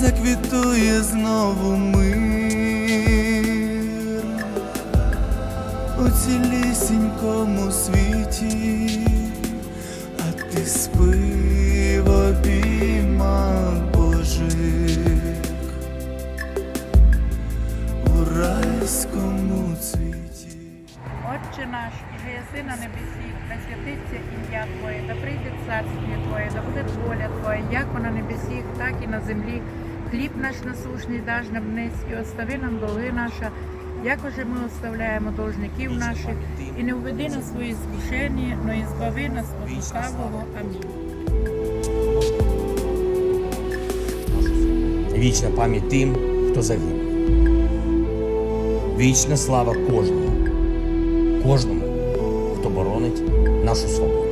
заквітує знову мир у цілісінькому світі, а ти спи в обіймах Божих у райському цвіті. Отче наш, і єси на небесі, святиться ім'я Твоє, да прийде царствіє Твоє, да буде воля Твоя, як вона на небесі, так і на землі. Хліб наш насушний даж нам і остави нам долги наша, як уже ми оставляємо должників наших, і не введи нас в свої скушення, но і збави нас від лукавого. Амінь. Вічна пам'ять тим, хто загинув. Вічна слава кожному, кожному, хто боронить нашу свободу.